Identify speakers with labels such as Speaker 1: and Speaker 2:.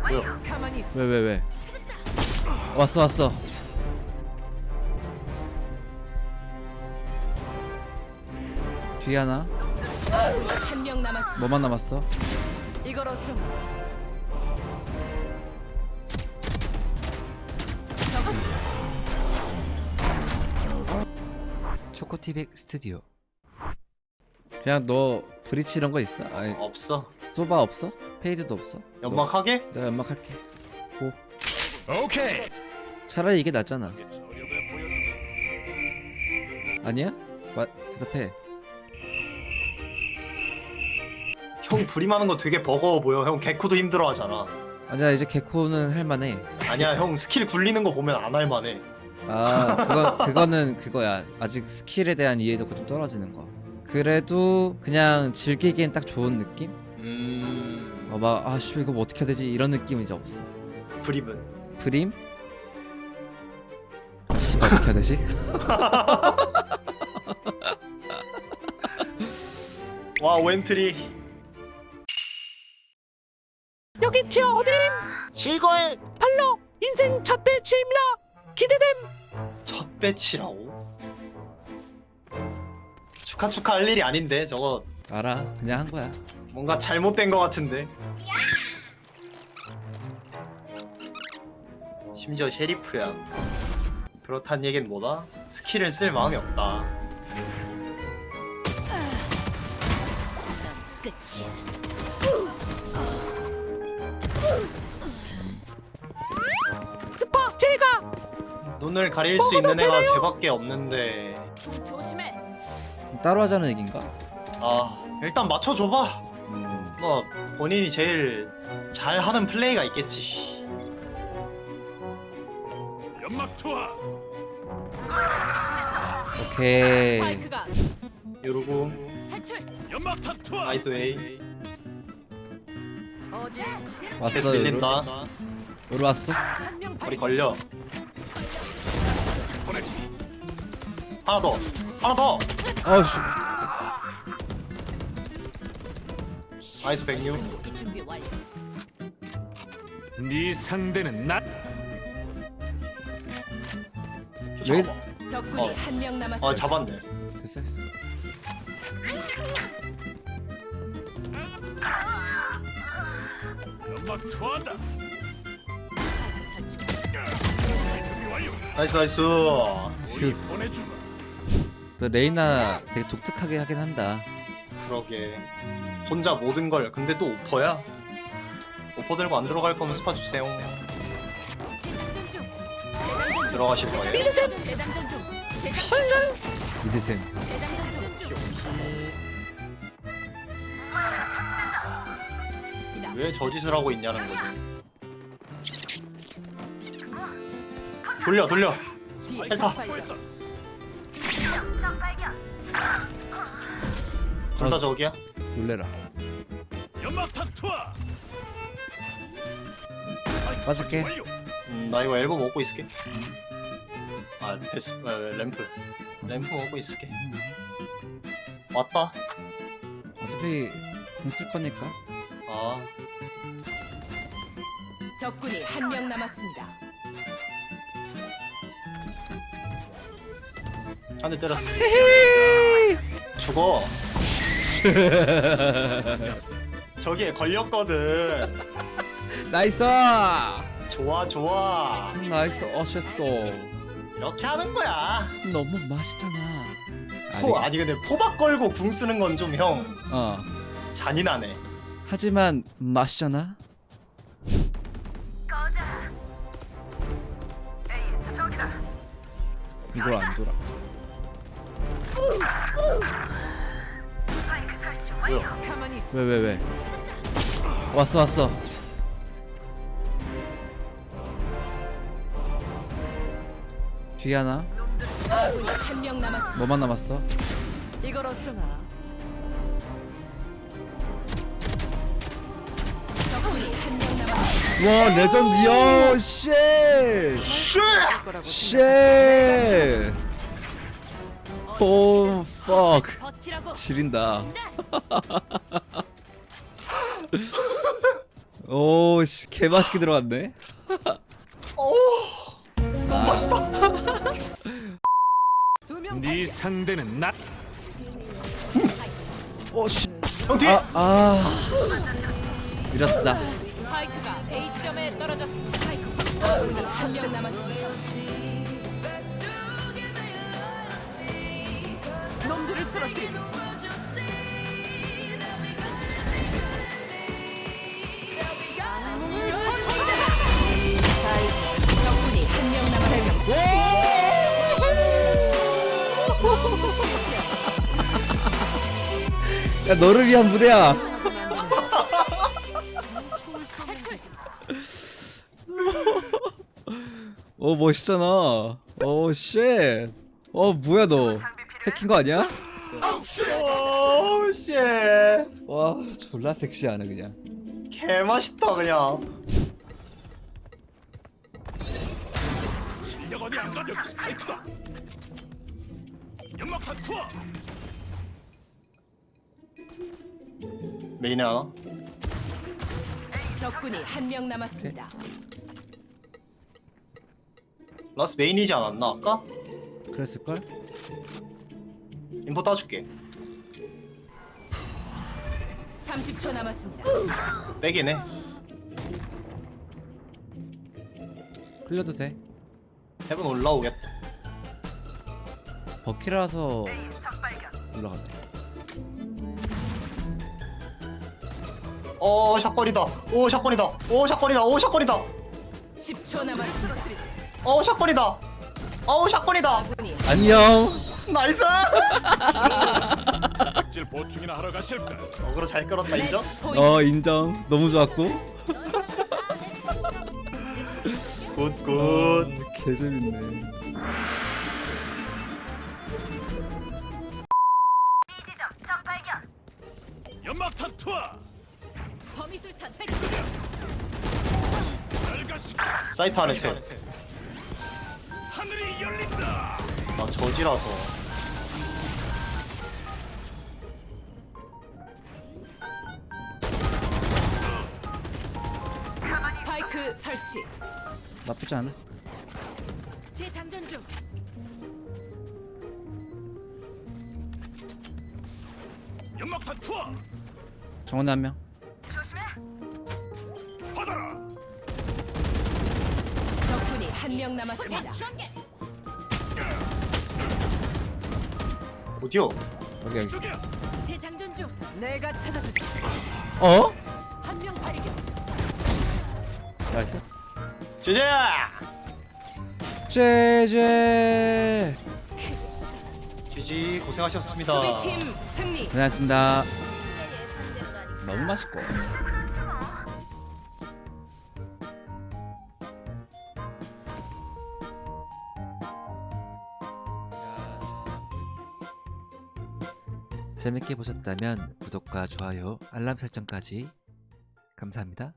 Speaker 1: 뭐야?
Speaker 2: 가만히 있어.
Speaker 3: 왜 왜 왜? 왔어 왔어. 뒤에 하나.
Speaker 2: 한명 남았어.
Speaker 3: 뭐만 남았어?
Speaker 2: 이걸 어쩌나?
Speaker 3: 초코티백 스튜디오. 그냥 너 브리치 이런 거 있어? 아니
Speaker 1: 없어.
Speaker 3: 소바 없어? 페이지도 없어?
Speaker 1: 연막하게?
Speaker 3: 너, 내가 연막할게. 고.
Speaker 4: 오케이.
Speaker 3: 차라리 이게 낫잖아. 아니야? 마, 대답해.
Speaker 1: 형 불임하는 거 되게 버거워 보여. 형 개코도 힘들어 하잖아.
Speaker 3: 아니야 이제 개코는 할만해.
Speaker 1: 아니야 형 스킬 굴리는 거 보면 안 할만해.
Speaker 3: 아 그거 그거는 그거야. 아직 스킬에 대한 이해도가 좀 떨어지는 거. 그래도 그냥 즐기기엔 딱 좋은 느낌?
Speaker 1: 음
Speaker 3: 어 막 아씨 이거 뭐 어떻게 해야 되지 이런 느낌은 이제 없어.
Speaker 1: 불임은
Speaker 3: 프림? 씨 어떻게 해야 되지?
Speaker 1: 와 웬트리
Speaker 5: 여기 티어 어드림 실거의 팔로 인생 첫 배치입니다 기대됨
Speaker 1: 첫 배치라고? 축하 축하 할 일이 아닌데 저거
Speaker 3: 알아 그냥 한 거야.
Speaker 1: 뭔가 잘못된 거 같은데. 심지어 셰리프야. 그렇단 얘긴 뭐다? 스킬을 쓸 마음이 없다.
Speaker 2: 끝이야.
Speaker 5: 스파 제가
Speaker 1: 눈을 가릴 수 있는 애가 쟤밖에 없는데.
Speaker 2: 좀 조심해.
Speaker 3: 따로 하자는 얘긴가?
Speaker 1: 아 일단 맞춰줘봐.
Speaker 3: 음,
Speaker 1: 뭐 본인이 제일 잘하는 플레이가 있겠지.
Speaker 4: 연막 투하.
Speaker 3: 오케이.
Speaker 2: 스파이크가
Speaker 1: 이러고
Speaker 2: 탈출.
Speaker 4: 연막탄 투하.
Speaker 1: 나이스 웨이.
Speaker 2: 어디?
Speaker 1: 패스
Speaker 3: 왔어.
Speaker 1: 밀린다.
Speaker 3: 우리 왔어.
Speaker 2: 한명
Speaker 1: 머리 걸려. 하나 더. 하나 더.
Speaker 3: 어씨.
Speaker 1: 나이스 106.
Speaker 2: 준비 완료.
Speaker 4: 네 상대는 나.
Speaker 1: 쫓아가봐.
Speaker 2: 적군이
Speaker 1: 어.
Speaker 2: 한 명 남았어.
Speaker 1: 아 잡았네.
Speaker 3: 됐어 됐어.
Speaker 4: 연막 투하다.
Speaker 2: 설치.
Speaker 1: 나이스 나이스.
Speaker 4: 우리 보내주마.
Speaker 3: 또 레이나 되게 독특하게 하긴 한다.
Speaker 1: 그러게.
Speaker 3: 음,
Speaker 1: 혼자 모든 걸. 근데 또 오퍼야? 오퍼 들고 안 들어갈 거면 스파 주세요.
Speaker 2: 재장전 중.
Speaker 1: 들어가실 거예요.
Speaker 2: 재장전 중. 재장전 중. 재장전 중.
Speaker 3: 미드센.
Speaker 2: 재장전 중. 있습니다.
Speaker 1: 왜 저 짓을 하고 있냐는 거죠. 돌려 돌려.
Speaker 2: 뒤에
Speaker 1: 헬타. 둘 다 저기야?
Speaker 3: 놀래라.
Speaker 4: 연막탄 투하. 완료.
Speaker 1: 음, 나 이거 엘보 먹고 있을게. 아 베스 아, 램프. 램프 먹고 있을게. 왔다.
Speaker 3: 어차피 공쓸 거니까.
Speaker 1: 아
Speaker 2: 적군이 한 명 남았습니다.
Speaker 1: 한 대 때렸어. 죽어. 저기에 걸렸거든.
Speaker 3: 나이스.
Speaker 1: 좋아 좋아.
Speaker 3: 나이스 어시스트.
Speaker 1: 이렇게 하는 거야.
Speaker 3: 너무 맛있잖아.
Speaker 1: 포 아니 근데 포박 걸고 궁 쓰는 건 좀 형
Speaker 3: 어.
Speaker 1: 잔인하네.
Speaker 3: 하지만 맛있잖아. 이걸 안 돌아.
Speaker 1: 뭐야?
Speaker 3: 왜 왜 왜? 왔어 왔어. 뒤에 하나.
Speaker 2: 적군이 한명 남았어.
Speaker 3: 뭐만 남았어?
Speaker 2: 이걸 어쩌나? 적군이 한명 남았어.
Speaker 3: 와 레전드야 쉣.
Speaker 2: 거라고
Speaker 3: 쉣. 오 퍽. 지린다. 오 씨 개 맛있게 들어갔네.
Speaker 1: 너무 맛있다.
Speaker 2: 두명
Speaker 4: 네 상대는 나.
Speaker 3: 오 씨.
Speaker 1: 형 뒤에.
Speaker 3: 아 아. 느렸다.
Speaker 2: 스파이크가 A 지점에 떨어졌습니다. 스파이크. 아군이 한명 남았습니다.
Speaker 3: 야 너를 위한 무대야. 오 멋있잖아. 오 쉣. 어 뭐야 너? 해킹 거 아니야?
Speaker 1: 오 씨.
Speaker 3: 와 졸라 섹시하네 그냥.
Speaker 1: 개 맛있다 그냥.
Speaker 4: 실력 어디 안 가? 여기 스파이크다. 연막탄 투하.
Speaker 1: 메인에 하나.
Speaker 2: 적군이 한 명 남았습니다.
Speaker 1: 라스 메인이지 않았나 아까?
Speaker 3: 그랬을 걸?
Speaker 1: 인포 따줄게.
Speaker 2: 30초 남았습니다.
Speaker 1: 백이네.
Speaker 3: 흘려도 돼.
Speaker 1: 헤븐 올라오겠다.
Speaker 3: 버키라서 올라가네.
Speaker 1: 어 샷건이다. 오 샷건이다. 오 샷건이다. 오 샷건이다.
Speaker 2: 10초 남았습니다.
Speaker 1: 어 샷건이다. 어우 샷건이다.
Speaker 2: 아군이
Speaker 3: 안녕.
Speaker 1: 나이스.
Speaker 4: 각질 보충이나 하러 가실까?
Speaker 1: 어그로 잘 끌었다 인정?
Speaker 3: 어 인정. 너무 좋았고.
Speaker 1: 굿굿.
Speaker 3: 개 재밌네.
Speaker 4: 연막탄 투하.
Speaker 2: 범위술탄 배치.
Speaker 4: 날가시.
Speaker 1: 사이트 안에 셋.
Speaker 4: 하늘이 열린다.
Speaker 1: 나 저지라서.
Speaker 2: 스파이크 설치.
Speaker 3: 나쁘지 않아.
Speaker 2: 재장전 중.
Speaker 4: 연막탄 투하.
Speaker 3: 정원 한 명.
Speaker 4: 받아라.
Speaker 2: 적군이 한 명 남았습니다.
Speaker 1: 어디요?
Speaker 3: 여기 여기.
Speaker 2: 재장전 중. 내가 찾아주지.
Speaker 3: 어?
Speaker 2: 한명 발견.
Speaker 3: 나이스.
Speaker 1: 제제.
Speaker 3: 제제.
Speaker 1: 지지 고생하셨습니다.
Speaker 2: 수비팀 승리.
Speaker 3: 고생하셨습니다. 너무 맛있고. 재밌게 보셨다면 구독과 좋아요, 알람 설정까지 감사합니다.